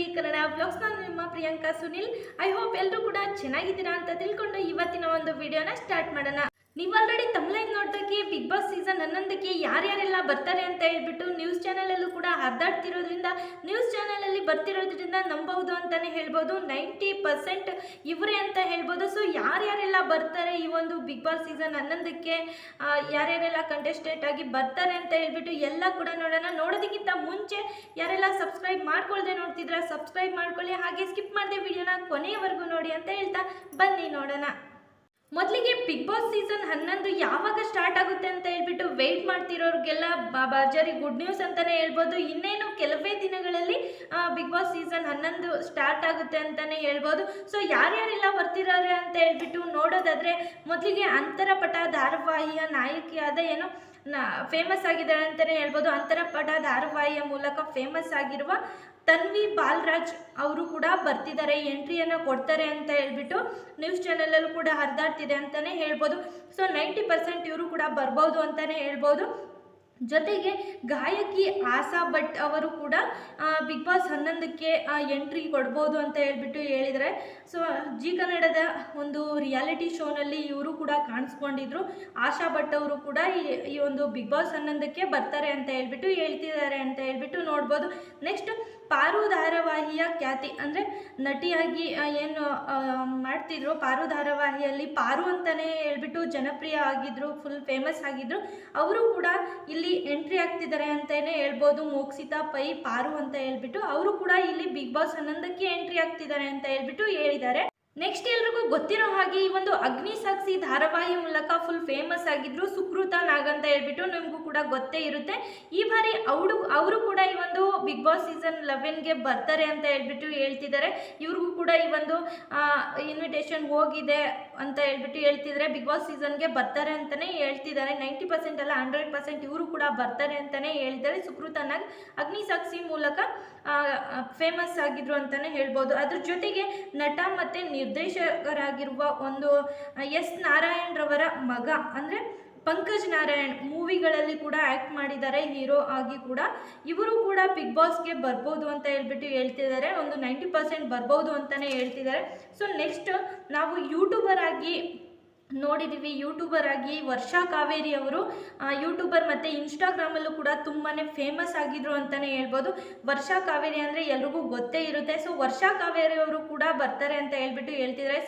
V Kannada blogs ನಾನು ನಿಮ್ಮ Priyanka Sunil. I hope ಎಲ್ಲರೂ ಕೂಡ ಚೆನ್ನಾಗಿದ್ದೀರಾ ಅಂತ ತಿಳ್ಕೊಂಡು ಇವತ್ತಿನ ಒಂದು ವಿಡಿಯೋನ ಸ್ಟಾರ್ಟ್ ಮಾಡೋಣ. ನೀವು ಆಲ್ರೆಡಿ ತಮ್ಲೈನ್ ನೋಡ್ದಕ್ಕೆ ಬಿಗ್ ಬಾಸ್ ಸೀಸನ್ ಹನ್ನೊಂದಕ್ಕೆ ಯಾರ್ಯಾರೆಲ್ಲ ಬರ್ತಾರೆ ಅಂತ ಹೇಳ್ಬಿಟ್ಟು ನ್ಯೂಸ್ ಚಾನಲಲ್ಲೂ ಕೂಡ ಹರಿದಾಡ್ತಿರೋದ್ರಿಂದ ನ್ಯೂಸ್ ಚಾನಲಲ್ಲಿ ಬರ್ತಿರೋದ್ರಿಂದ ನಂಬಬಹುದು ಅಂತಲೇ ಹೇಳ್ಬೋದು. ನೈಂಟಿ ಪರ್ಸೆಂಟ್ ಇವರೇ ಅಂತ ಹೇಳ್ಬೋದು. ಸೊ ಯಾರ್ಯಾರೆಲ್ಲ ಬರ್ತಾರೆ ಈ ಒಂದು ಬಿಗ್ ಬಾಸ್ ಸೀಸನ್ ಹನ್ನೊಂದಕ್ಕೆ ಯಾರ್ಯಾರೆಲ್ಲ ಕಂಟೆಸ್ಟೆಂಟ್ ಆಗಿ ಬರ್ತಾರೆ ಅಂತ ಹೇಳ್ಬಿಟ್ಟು ಎಲ್ಲ ಕೂಡ ನೋಡೋಣ. ನೋಡೋದಕ್ಕಿಂತ ಮುಂಚೆ ಯಾರೆಲ್ಲ ಸಬ್ಸ್ಕ್ರೈಬ್ ಮಾಡ್ಕೊಳ್ದೆ ನೋಡ್ತಿದ್ರೆ, ಸಬ್ಸ್ಕ್ರೈಬ್ ಮಾಡ್ಕೊಳ್ಳಿ. ಹಾಗೆ ಸ್ಕಿಪ್ ಮಾಡದೆ ವಿಡಿಯೋನ ಕೊನೆಯವರೆಗೂ ನೋಡಿ ಅಂತ ಹೇಳ್ತಾ ಬನ್ನಿ ನೋಡೋಣ. ಮೊದಲಿಗೆ ಬಿಗ್ ಬಾಸ್ ಸೀಸನ್ ಹನ್ನೊಂದು ಯಾವಾಗ ಸ್ಟಾರ್ಟ್ ಆಗುತ್ತೆ ಅಂತ ಹೇಳ್ಬಿಟ್ಟು ವೆಯ್ಟ್ ಮಾಡ್ತಿರೋರಿಗೆಲ್ಲ ಬ- ಭರ್ಜರಿ ಗುಡ್ ನ್ಯೂಸ್ ಅಂತಲೇ ಹೇಳ್ಬೋದು. ಇನ್ನೇನು ಕೆಲವೇ ದಿನಗಳಲ್ಲಿ ಬಿಗ್ ಬಾಸ್ ಸೀಸನ್ ಹನ್ನೊಂದು ಸ್ಟಾರ್ಟ್ ಆಗುತ್ತೆ ಅಂತಲೇ ಹೇಳ್ಬೋದು. ಸೊ ಯಾರ್ಯಾರೆಲ್ಲ ಬರ್ತಿರೋರೆ ಅಂತ ಹೇಳ್ಬಿಟ್ಟು ನೋಡೋದಾದರೆ, ಮೊದಲಿಗೆ ಅಂತರಪಟ ಧಾರಾವಾಹಿಯ ನಾಯಕಿಯಾದ ಏನು ನಾ ಫೇಮಸ್ ಆಗಿದ್ದಾರೆ ಅಂತಲೇ ಹೇಳ್ಬೋದು. ಅಂತರಪಟ ಧಾರಾವಾಹಿಯ ಮೂಲಕ ಫೇಮಸ್ ಆಗಿರುವ ತನ್ವಿ ಬಾಲರಾಜ್ ಅವರು ಕೂಡ ಬರ್ತಿದ್ದಾರೆ. ಎಂಟ್ರಿಯನ್ನು ಕೊಡ್ತಾರೆ ಅಂತ ಹೇಳ್ಬಿಟ್ಟು ನ್ಯೂಸ್ ಚಾನಲಲ್ಲೂ ಕೂಡ ಹರಿದಾಡ್ತಿದೆ ಅಂತಲೇ ಹೇಳ್ಬೋದು. ಸೊ ನೈಂಟಿ ಪರ್ಸೆಂಟ್ ಇವರು ಕೂಡ ಬರ್ಬೋದು ಅಂತಲೇ ಹೇಳ್ಬೋದು. ಜೊತೆಗೆ ಗಾಯಕಿ ಆಸಾ ಭಟ್ ಅವರು ಕೂಡ ಬಿಗ್ ಬಾಸ್ ಹನ್ನೊಂದಕ್ಕೆ ಎಂಟ್ರಿ ಕೊಡ್ಬೋದು ಅಂತ ಹೇಳ್ಬಿಟ್ಟು ಹೇಳಿದರೆ, ಸೊ, ಜಿ ಕನ್ನಡದ ಒಂದು ರಿಯಾಲಿಟಿ ಶೋನಲ್ಲಿ ಇವರು ಕೂಡ ಕಾಣಿಸ್ಕೊಂಡಿದ್ರು. ಆಶಾ ಭಟ್ ಅವರು ಕೂಡ ಈ ಈ ಒಂದು ಬಿಗ್ ಬಾಸ್ ಹನ್ನೊಂದಕ್ಕೆ ಬರ್ತಾರೆ ಅಂತ ಹೇಳ್ಬಿಟ್ಟು ಹೇಳ್ತಿದ್ದಾರೆ ಅಂತ ಹೇಳ್ಬಿಟ್ಟು ನೋಡ್ಬೋದು. ನೆಕ್ಸ್ಟ್ ಪಾರು ಧಾರಾವಾಹಿಯ ಖ್ಯಾತಿ ಅಂದರೆ ನಟಿಯಾಗಿ ಏನು ಮಾಡ್ತಿದ್ರು. ಪಾರು ಧಾರಾವಾಹಿಯಲ್ಲಿ ಪಾರು ಅಂತಲೇ ಹೇಳ್ಬಿಟ್ಟು ಜನಪ್ರಿಯ ಆಗಿದ್ರು ಫುಲ್ ಫೇಮಸ್ ಆಗಿದ್ರು. ಅವರು ಕೂಡ ಇಲ್ಲಿ ಎಂಟ್ರಿ ಆಗ್ತಿದ್ದಾರೆ ಅಂತಲೇ ಹೇಳ್ಬೋದು. ಮೋಕ್ಷಿತಾ ಪೈ ಪಾರು ಅಂತ ಹೇಳ್ಬಿಟ್ಟು. ಅವರು ಕೂಡ ಇಲ್ಲಿ ಬಿಗ್ ಬಾಸ್ ಹನ್ನೊಂದಕ್ಕೆ ಎಂಟ್ರಿ ಆಗ್ತಿದ್ದಾರೆ ಅಂತ ಹೇಳ್ಬಿಟ್ಟು ಹೇಳಿದ್ದಾರೆ. ನೆಕ್ಸ್ಟ್ ಎಲ್ರಿಗೂ ಗೊತ್ತಿರೋ ಹಾಗೆ ಈ ಒಂದು ಅಗ್ನಿ ಸಾಕ್ಷಿ ಧಾರಾವಾಹಿ ಮೂಲಕ ಫುಲ್ ಫೇಮಸ್ ಆಗಿದ್ರು ಸುಕೃತ ನಾಗ್ ಅಂತ ಹೇಳ್ಬಿಟ್ಟು ನಿಮಗೂ ಕೂಡ ಗೊತ್ತೇ ಇರುತ್ತೆ. ಈ ಬಾರಿ ಅವಳು ಅವರು ಕೂಡ ಈ ಒಂದು ಬಿಗ್ ಬಾಸ್ ಸೀಸನ್ ಲೆವೆನ್ಗೆ ಬರ್ತಾರೆ ಅಂತ ಹೇಳ್ಬಿಟ್ಟು ಹೇಳ್ತಿದ್ದಾರೆ. ಇವ್ರಿಗೂ ಕೂಡ ಈ ಒಂದು ಇನ್ವಿಟೇಷನ್ ಹೋಗಿದೆ. ಅಂತ ಹೇಳ್ಬಿಟ್ಟು ಹೇಳ್ತಿದ್ರೆ ಬಿಗ್ ಬಾಸ್ ಸೀಸನ್ಗೆ ಬರ್ತಾರೆ ಅಂತಲೇ ಹೇಳ್ತಿದ್ದಾರೆ. ನೈಂಟಿ ಪರ್ಸೆಂಟ್ ಅಲ್ಲ ಹಂಡ್ರೆಡ್ ಪರ್ಸೆಂಟ್ ಇವರು ಕೂಡ ಬರ್ತಾರೆ ಅಂತಲೇ ಹೇಳಿದ್ದಾರೆ. ಅಗ್ನಿ ಸಾಕ್ಷಿ ಮೂಲಕ ಫೇಮಸ್ ಆಗಿದ್ರು ಅಂತಲೇ ಹೇಳ್ಬೋದು. ಅದ್ರ ಜೊತೆಗೆ ನಟ ಮತ್ತು ನಿರ್ದೇಶಕರಾಗಿರುವ ಒಂದು ಎಸ್ ನಾರಾಯಣ್ರವರ ಮಗ, ಅಂದರೆ ಪಂಕಜ್ ನಾರಾಯಣ್ ಮೂವಿಗಳಲ್ಲಿ ಕೂಡ ಆ್ಯಕ್ಟ್ ಮಾಡಿದ್ದಾರೆ ಹೀರೋ ಆಗಿ ಕೂಡ. ಇವರು ಕೂಡ ಬಿಗ್ ಬಾಸ್ಗೆ ಬರ್ಬೋದು ಅಂತ ಹೇಳ್ಬಿಟ್ಟು ಹೇಳ್ತಿದ್ದಾರೆ. ಒಂದು ನೈಂಟಿ ಪರ್ಸೆಂಟ್ ಬರ್ಬೋದು ಅಂತಲೇ ಹೇಳ್ತಿದ್ದಾರೆ. ಸೊ ನೆಕ್ಸ್ಟ್ ನಾವು ಯೂಟ್ಯೂಬರ್ ಆಗಿ ನೋಡಿದ್ದೀವಿ ಯೂಟ್ಯೂಬರ್ ಆಗಿ ವರ್ಷಾ ಕಾವೇರಿ ಅವರು ಯೂಟ್ಯೂಬರ್ ಮತ್ತು ಇನ್ಸ್ಟಾಗ್ರಾಮಲ್ಲೂ ಕೂಡ ತುಂಬಾ ಫೇಮಸ್ ಆಗಿದ್ರು ಅಂತಲೇ ಹೇಳ್ಬೋದು. ವರ್ಷಾ ಕಾವೇರಿ ಅಂದರೆ ಎಲ್ರಿಗೂ ಗೊತ್ತೇ ಇರುತ್ತೆ. ಸೊ ವರ್ಷಾ ಕಾವೇರಿ ಅವರು ಕೂಡ ಬರ್ತಾರೆ ಅಂತ ಹೇಳ್ಬಿಟ್ಟು ಹೇಳ್ತಿದ್ದಾರೆ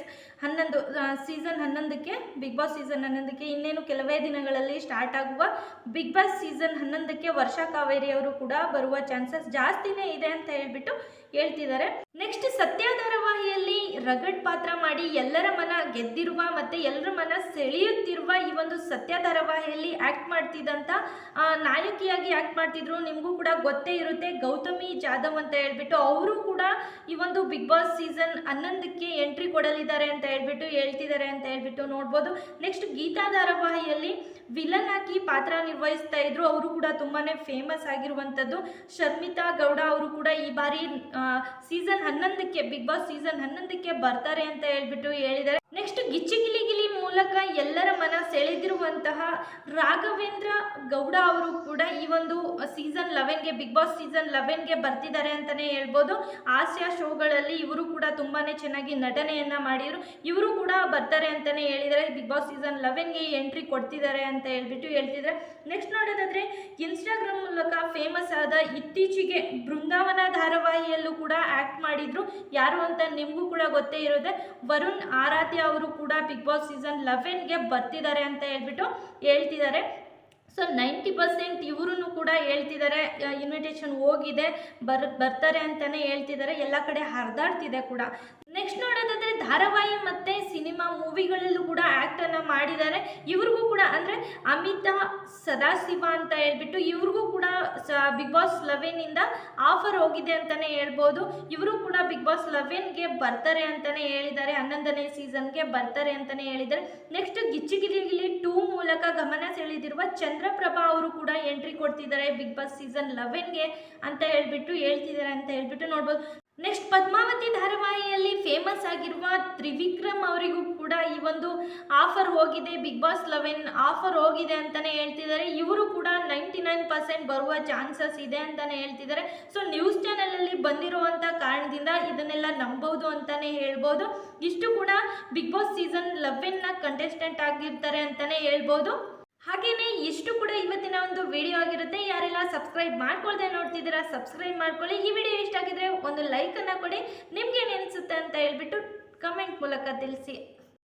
ಹನ್ನೊಂದು ಸೀಸನ್ ಹನ್ನೊಂದಕ್ಕೆ ಬಿಗ್ ಬಾಸ್ ಸೀಸನ್ ಹನ್ನೊಂದಕ್ಕೆ ಇನ್ನೇನು ಕೆಲವೇ ದಿನಗಳಲ್ಲಿ ಸ್ಟಾರ್ಟ್ ಆಗುವ ಬಿಗ್ ಬಾಸ್ ಸೀಸನ್ ಹನ್ನೊಂದಕ್ಕೆ ವರ್ಷಾ ಕಾವೇರಿ ಅವರು ಕೂಡ ಬರುವ ಚಾನ್ಸಸ್ ಜಾಸ್ತಿನೇ ಇದೆ ಅಂತ ಹೇಳ್ಬಿಟ್ಟು ಹೇಳ್ತಿದ್ದಾರೆ. ನೆಕ್ಸ್ಟ್ ಸತ್ಯ ಧಾರಾವಾಹಿಯಲ್ಲಿ ರಗಡ್ ಪಾತ್ರ ಮಾಡಿ ಎಲ್ಲರ ಮನ ಗೆದ್ದಿರುವ ಮತ್ತೆ ಎಲ್ಲರ ಮನ ಸೆಳೆಯುತ್ತಿರುವ ಈ ಒಂದು ಸತ್ಯ ಧಾರಾವಾಹಿಯಲ್ಲಿ ಆಕ್ಟ್ ಮಾಡ್ತಿದ್ದಂಥ ನಾಯಕಿಯಾಗಿ ಆಕ್ಟ್ ಮಾಡ್ತಿದ್ರು. ನಿಮಗೂ ಕೂಡ ಗೊತ್ತೇ ಇರುತ್ತೆ. ಗೌತಮಿ ಜಾಧವ್ ಅಂತ ಹೇಳ್ಬಿಟ್ಟು ಅವರು ಕೂಡ ಈ ಒಂದು ಬಿಗ್ ಬಾಸ್ ಸೀಸನ್ ಹನ್ನೊಂದಕ್ಕೆ ಎಂಟ್ರಿ ಕೊಡಲಿದ್ದಾರೆ ಅಂತ ಹೇಳ್ಬಿಟ್ಟು ಹೇಳ್ತಿದ್ದಾರೆ ಅಂತ ಹೇಳ್ಬಿಟ್ಟು ನೋಡ್ಬೋದು. ನೆಕ್ಸ್ಟ್ ಗೀತಾ ಧಾರಾವಾಹಿಯಲ್ಲಿ ವಿಲನ್ ಆಗಿ ಪಾತ್ರ ನಿರ್ವಹಿಸ್ತಾ ಇದ್ರು. ಅವರು ಕೂಡ ತುಂಬಾನೇ ಫೇಮಸ್ ಆಗಿರುವಂಥದ್ದು. ಶರ್ಮಿತಾ ಗೌಡ ಅವರು ಕೂಡ ಈ ಬಾರಿ ಸೀಸನ್ ಹನ್ನೊಂದಕ್ಕೆ ಬಿಗ್ ಬಾಸ್ ಸೀಸನ್ ಹನ್ನೊಂದಕ್ಕೆ ಬರ್ತಾರೆ ಅಂತ ಹೇಳ್ಬಿಟ್ಟು ಹೇಳಿದ್ದಾರೆ. ನೆಕ್ಸ್ಟ್ ಗಿಚ್ಚಿ ಗಿಲಿ ಗಿಲಿ ಮೂಲಕ ಎಲ್ಲರ ಮನ ಸೆಳೆದಿರುವಂತಹ ರಾಘವೇಂದ್ರ ಗೌಡ ಅವರು ಕೂಡ ಈ ಒಂದು ಸೀಸನ್ ಲೆವೆನ್ಗೆ ಬಿಗ್ ಬಾಸ್ ಸೀಸನ್ ಲೆವೆನ್ಗೆ ಬರ್ತಿದ್ದಾರೆ ಅಂತಲೇ ಹೇಳ್ಬೋದು. ಹಾಸ್ಯ ಶೋಗಳಲ್ಲಿ ಇವರು ಕೂಡ ತುಂಬಾನೇ ಚೆನ್ನಾಗಿ ನಟನೆಯನ್ನ ಮಾಡಿದ್ರು. ಇವರು ಕೂಡ ಬರ್ತಾರೆ ಅಂತಲೇ ಹೇಳಿದರೆ ಬಿಗ್ ಬಾಸ್ ಸೀಸನ್ ಲೆವೆನ್ಗೆ ಎಂಟ್ರಿ ಕೊಡ್ತಿದ್ದಾರೆ ಅಂತ ಹೇಳ್ಬಿಟ್ಟು ಹೇಳ್ತಿದ್ದಾರೆ. ನೆಕ್ಸ್ಟ್ ನೋಡೋದಾದ್ರೆ ಇನ್ಸ್ಟಾಗ್ರಾಮ್ ಮೂಲಕ ಫೇಮಸ್ ಆದ ಇತ್ತೀಚೆಗೆ ಬೃಂದಾವನ ಆ್ಯಕ್ಟ್ ಮಾಡಿದ್ರು. ಯಾರು ಅಂತ ನಿಮಗೂ ಕೂಡ ಗೊತ್ತೇ ಇರುತ್ತೆ ವರುಣ್ ಆರಾಧ್ಯ ಅವರು ಕೂಡ ಬಿಗ್ ಬಾಸ್ ಸೀಸನ್ ಲೆವೆನ್ಗೆ ಬರ್ತಿದ್ದಾರೆ ಅಂತ ಹೇಳ್ಬಿಟ್ಟು ಹೇಳ್ತಿದ್ದಾರೆ. ಸೊ ನೈಂಟಿ ಪರ್ಸೆಂಟ್ ಇವರು ಕೂಡ ಹೇಳ್ತಿದ್ದಾರೆ ಇನ್ವಿಟೇಷನ್ ಹೋಗಿದೆ, ಬರ್, ಬರ್ತಾರೆ ಅಂತಲೇ ಹೇಳ್ತಿದ್ದಾರೆ. ಎಲ್ಲ ಕಡೆ ಹರಿದಾಡ್ತಿದೆ ಕೂಡ. ನೆಕ್ಸ್ಟ್ ನೋಡೋದಾದರೆ ಧಾರಾವಾಹಿ ಮತ್ತು ಸಿನಿಮಾ ಮೂವಿಗಳಲ್ಲೂ ಕೂಡ ಆ್ಯಕ್ಟನ್ನು ಮಾಡಿದ್ದಾರೆ. ಇವ್ರಿಗೂ ಕೂಡ ಅಂದರೆ ಅಮಿತಾ ಸದಾಶಿವ ಅಂತ ಹೇಳ್ಬಿಟ್ಟು ಇವ್ರಿಗೂ ಕೂಡ ಬಿಗ್ ಬಾಸ್ ಲೆವೆನಿಂದ ಆಫರ್ ಹೋಗಿದೆ ಅಂತಲೇ ಹೇಳ್ಬೋದು. ಇವರು ಕೂಡ ಬಿಗ್ ಬಾಸ್ ಲೆವೆನ್ಗೆ ಬರ್ತಾರೆ ಅಂತಲೇ ಹೇಳಿದ್ದಾರೆ. ಹನ್ನೊಂದನೇ ಸೀಸನ್ಗೆ ಬರ್ತಾರೆ ಅಂತಲೇ ಹೇಳಿದ್ದಾರೆ. ನೆಕ್ಸ್ಟ್ ಗಿಚ್ಚಿಗಿಲಿಗಿಲಿ ಗಿಲಿ ಗಿಲಿ ಟೂ ಮೂಲಕ ಗಮನ ಸೆಳೆದಿರುವ ಚಂದ್ರಪ್ರಭಾ ಅವರು ಕೂಡ ಎಂಟ್ರಿ ಕೊಡ್ತಿದ್ದಾರೆ ಬಿಗ್ ಬಾಸ್ ಸೀಸನ್ ಲೆವೆನ್ಗೆ ಅಂತ ಹೇಳ್ಬಿಟ್ಟು ಹೇಳ್ತಿದ್ದಾರೆ ಅಂತ ಹೇಳ್ಬಿಟ್ಟು ನೋಡ್ಬೋದು. ನೆಕ್ಸ್ಟ್ ಪದ್ಮಾವತಿ ಧಾರಾವಾಹಿಯಲ್ಲಿ ಫೇಮಸ್ ಆಗಿರುವ ತ್ರಿವಿಕ್ರಮ್ ಅವರಿಗೂ ಕೂಡ ಈ ಒಂದು ಆಫರ್ ಹೋಗಿದೆ. ಬಿಗ್ ಬಾಸ್ ಲೆವೆನ್ ಆಫರ್ ಹೋಗಿದೆ ಅಂತಾನೆ ಹೇಳ್ತಿದ್ದಾರೆ. ಇವರು ಕೂಡ ನೈಂಟಿ ನೈನ್ ಪರ್ಸೆಂಟ್ ಬರುವ ಚಾನ್ಸಸ್ ಇದೆ ಅಂತಾನೆ ಹೇಳ್ತಿದ್ದಾರೆ. ಸೊ ನ್ಯೂಸ್ ಚಾನಲಲ್ಲಿ ಬಂದಿರುವಂಥ ಕಾರಣದಿಂದ ಇದನ್ನೆಲ್ಲ ನಂಬೋದು ಅಂತಾನೆ ಹೇಳ್ಬೋದು. ಇಷ್ಟು ಕೂಡ ಬಿಗ್ ಬಾಸ್ ಸೀಸನ್ ಲೆವೆನ್ನ ಕಂಟೆಸ್ಟೆಂಟ್ ಆಗಿರ್ತಾರೆ ಅಂತಾನೆ ಹೇಳ್ಬೋದು. ಹಾಗೆಯೇ ಇಷ್ಟು ಕೂಡ ಇವತ್ತಿನ ಒಂದು ವಿಡಿಯೋ ಸಬ್ಸ್ಕ್ರೈಬ್ ಮಾಡ್ಕೊಳ್ದೆ ನೋಡ್ತಿದ್ದೀರಾ, ಸಬ್ಸ್ಕ್ರೈಬ್ ಮಾಡ್ಕೊಳ್ಳಿ. ಈ ವಿಡಿಯೋ ಇಷ್ಟ ಆಗಿದ್ರೆ ಒಂದು ಲೈಕನ್ನು ಕೊಡಿ. ನಿಮ್ಗೆ ಅನಿಸುತ್ತೆ ಅಂತ ಹೇಳ್ಬಿಟ್ಟು ಕಮೆಂಟ್ ಮೂಲಕ ತಿಳಿಸಿ.